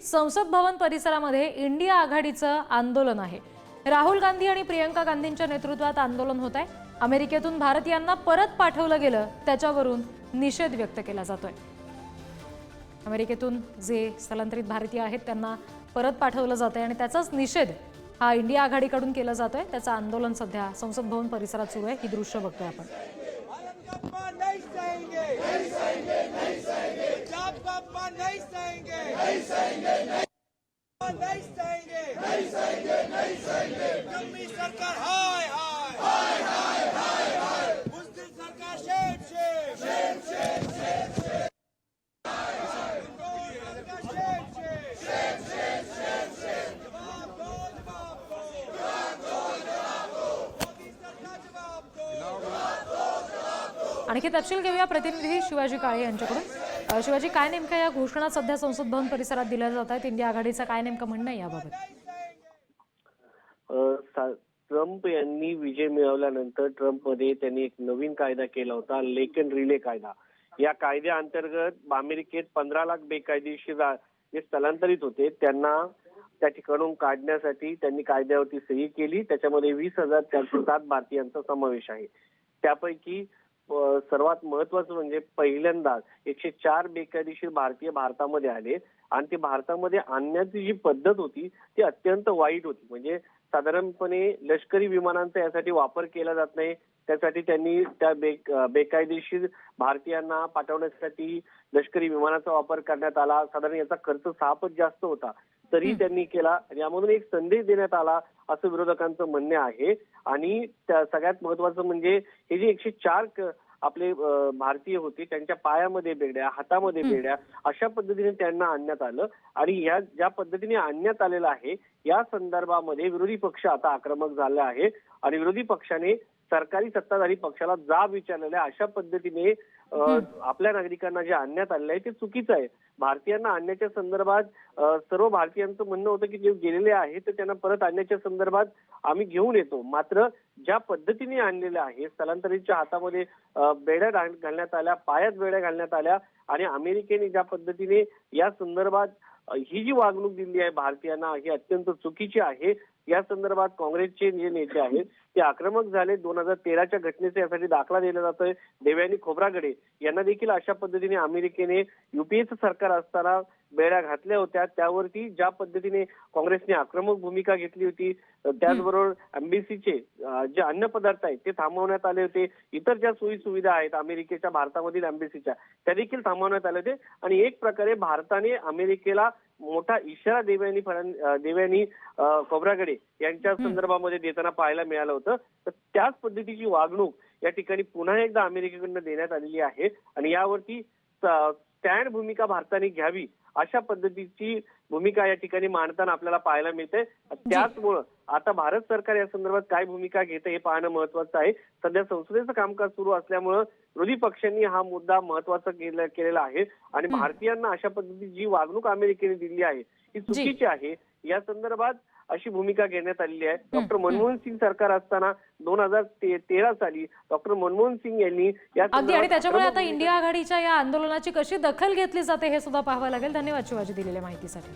संसद भवन परिसरामध्ये इंडिया आघाडीचं आंदोलन आहे. राहुल गांधी आणि प्रियंका गांधींच्या नेतृत्वात आंदोलन होत आहे. अमेरिकेतून भारतीयांना परत पाठवलं गेलं त्याच्यावरून निषेध व्यक्त केला जातोय. अमेरिकेतून जे स्थलांतरित भारतीय आहेत त्यांना परत पाठवलं जात आहे आणि त्याचाच निषेध हा इंडिया आघाडीकडून केला जातोय. त्याचं आंदोलन सध्या संसद भवन परिसरात सुरू आहे. ही दृश्य बघतोय आपण अपमान नहीं सहेंगे नहीं सहेंगे नहीं सहेंगे पंजाब का अपमान नहीं सहेंगे नहीं सहेंगे नहीं सहेंगे नहीं सहेंगे नहीं सहेंगे जम्मी सरकार हाय हाय हाय हाय हाय सरकार शेर शेर शेर शेर शेर शेर आणखी तपशील घेऊया प्रतिनिधी शिवाजी काळे यांच्याकडून. शिवाजी काय नेमक्या या घोषणा सध्या संसद भवन परिसरात दिल्या जात आहेत इंडिया आघाडीचं काय नेमकं म्हणणं आहे याबाबत? ट्रम्प यांनी विजय मिळवल्यानंतर ट्रम्पमध्ये त्यांनी एक नवीन कायदा केला होता लेक अँड रिले कायदा. या कायद्याअंतर्गत अमेरिकेत पंधरा लाख बेकायदेशीर जे स्थलांतरित होते त्यांना त्या ठिकाणून काढण्यासाठी त्यांनी कायद्यावरती सही केली. त्याच्यामध्ये वीस हजार चारशे सात भारतीयांचा समावेश आहे. त्यापैकी सर्वात महत्वाचं म्हणजे पहिल्यांदाच एकशे चार बेकायदेशीर भारतीय भारतामध्ये आले. आणि ते भारतामध्ये आणण्याची जी पद्धत होती ती अत्यंत वाईट होती. म्हणजे साधारणपणे लष्करी विमानांचा यासाठी वापर केला जात नाही. त्यासाठी त्यांनी त्या बे बेकायदेशीर भारतीयांना पाठवण्यासाठी लष्करी विमानाचा वापर करण्यात आला. साधारण याचा खर्च सहा पट जास्त होता. तरी त्यांनी केला. आणि यामधून एक संदेश देण्यात आला असं विरोधकांचं म्हणणे आहे. आणि त्या सगळ्यात महत्वाचं म्हणजे हे जे एकशे चार आपले भारतीय होते त्यांच्या पायामध्ये बेड्या हातामध्ये बेड्या अशा पद्धतीने त्यांना आणण्यात आलं. आणि या ज्या पद्धतीने आणण्यात आलेलं आहे या संदर्भामध्ये विरोधी पक्ष आता आक्रमक झाला आहे आणि विरोधी पक्षाने सरकारी सत्ताधारी पक्षाला जाब विचारलेला आहे. अशा पद्धतीने आपल्या नागरिकांना जे आणण्यात आलेलं आहे ते चुकीचं आहे. भारतीयांना आणण्याच्या संदर्भात सर्व भारतीयांचं म्हणणं होतं की जे गेलेले आहेत तर त्यांना परत आणण्याच्या संदर्भात आम्ही घेऊन येतो. मात्र ज्या पद्धतीने आणलेलं आहे स्थलांतरितच्या हातामध्ये बेड्या घाल- घालण्यात आल्या पायात बेड्या घालण्यात आल्या आणि अमेरिकेने ज्या पद्धतीने या संदर्भात ही जी वागणूक दिली आहे भारतीयांना ही अत्यंत चुकीची आहे. या संदर्भात काँग्रेसचे जे नेते आहेत ते आक्रमक झाले. दोन हजार तेराच्या घटनेचा यासाठी दाखला दिला जातोय. देवयानी खोब्रागडे यांना देखील अशा पद्धतीने अमेरिकेने युपीएचं सरकार असताना बेड्या घातल्या होत्या. त्यावरती ज्या पद्धतीने काँग्रेसने आक्रमक भूमिका घेतली होती त्याचबरोबर एम्बेसीचे जे अन्न पदार्थ आहेत ते थांबवण्यात आले होते. इतर ज्या सोयी सुविधा आहेत अमेरिकेच्या भारतामधील एम्बेसीच्या त्या देखील थांबवण्यात आले होते. आणि एक प्रकारे भारताने अमेरिकेला मोठा इशारा देवयानी देवयानी अ, खोब्रागडे यांच्या संदर्भामध्ये देताना पाहायला मिळालं होतं. तर त्याच पद्धतीची वागणूक या ठिकाणी पुन्हा एकदा अमेरिकेकडनं देण्यात आलेली आहे आणि यावरती स्टँड भूमिका भारताने घ्यावी अशा पद्धतीची भूमिका या ठिकाणी मांडताना आपल्याला पाहायला मिळते त्याचमुळं आता भारत सरकार या संदर्भात काय भूमिका घेते हे पाहणं महत्वाचं आहे. सध्या संसदेचं कामकाज सुरू असल्यामुळं विरोधी पक्षांनी हा मुद्दा महत्त्वाचा केला- केलेला आहे. आणि भारतीयांना अशा पद्धतीची जी वागणूक अमेरिकेने दिली आहे ही चुकीची आहे. या संदर्भात अशी भूमिका घेण्यात आलेली आहे. डॉक्टर मनमोहन सिंग सरकार असताना दोन हजार तेरा साली डॉक्टर मनमोहन सिंग यांनी या अगदी आणि त्याच्यामुळे आता इंडिया आघाडीच्या या आंदोलनाची कशी दखल घेतली जाते हे सुद्धा पाहावं लागेल. धन्यवाद शिवाजी दिलेल्या माहितीसाठी.